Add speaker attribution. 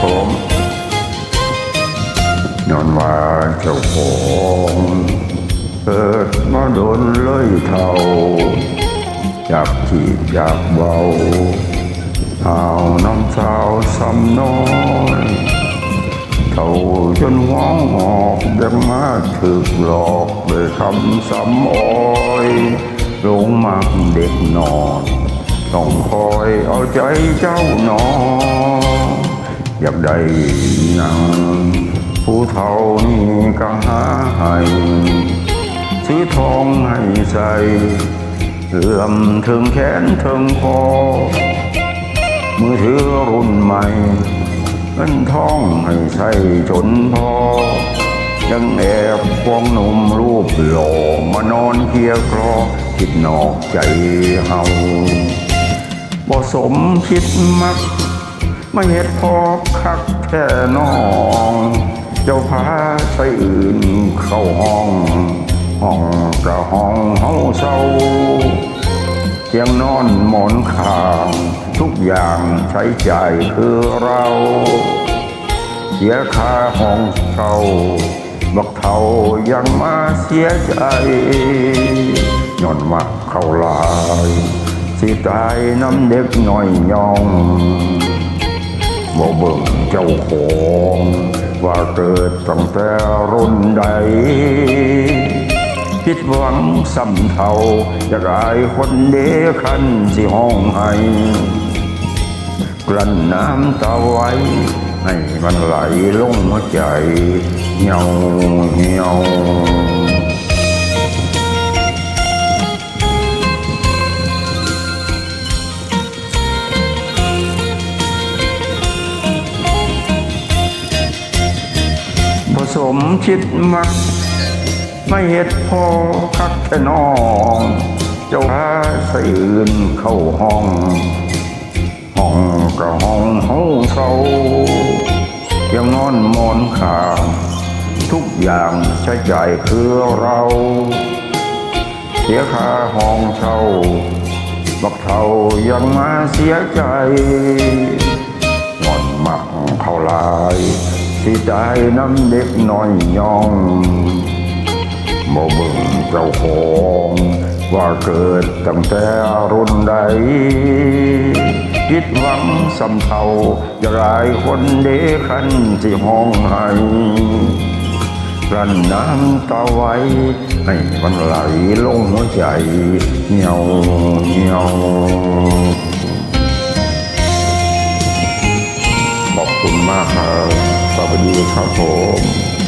Speaker 1: ผมย้อนว่าเจ้าของเกิดมาโดนเลยเท่าจากที่จากเบาเอาน้ำสาวซ้ำน้อยเท่าจนห้องหอกยังมาถึกหลอกด้วยคำซ้ำอ้อยลงมาเด็กนอน ต้องคอยเอาใจเจ้านอน อยากได้นังผู้เฒ่านี่ก็หาให้ซื้อทองให้ใส่เอื้อมถึงแขนถึงคอมือถือรุ่นใหม่เงินทองให้ใส่จนพอ ยังแอบควงหนุ่มรูปหล่อมานอนเคียคลอคิดนอกใจเฮาบ่สมคิดมัก ไม่เห็ดพอคักแค่น้อง เจ้าพาไปอื่นเข้าห้อง ห้องกระห้องเฮาเศร้าเตียงนอนหมอนข้างทุกอย่างใช้จ่ายคือเรา เสียค่าห้องเช่าบักเทายังมาเสียใจย้อนมาเข้าลาย สิตายน้ำเด็กน้อยยอง บ่เบิ่งเจ้าของว่าเกิดตั้งแต่รุ่นใดคิดหวังสำเทาอยากอายคนเดียคันสิห้องให้กลั้นน้ำตาไว้ ให้มันไหลลงหัวใจเหี่ยวเหี่ยว มชิดมักไม่เห็ดพอคักแค่น้องเจ้าพาใส่อื่นเข้าห้อง ห้องก็ห้องเฮาเศร้ายังนอนมอนขางทุกอย่างใช้จ่ายคือเราเสียค่าห้องเช่าบักเท่ายังมาเสียใจงอนมักเขาหลาย ที่ตายน้ำเด็กน้อยยองบ่เบิ่งเจ้าของว่าเกิดตั้งแต่รุ่นใดคิดหวังสำเทาอยากอายคนเด็กขันที่ห้องให้กลั้นน้ำตาไว้ ให้มันไหลลงหัวใจเหี่ยวเหี่ยว บคุณมากครับดีครับผม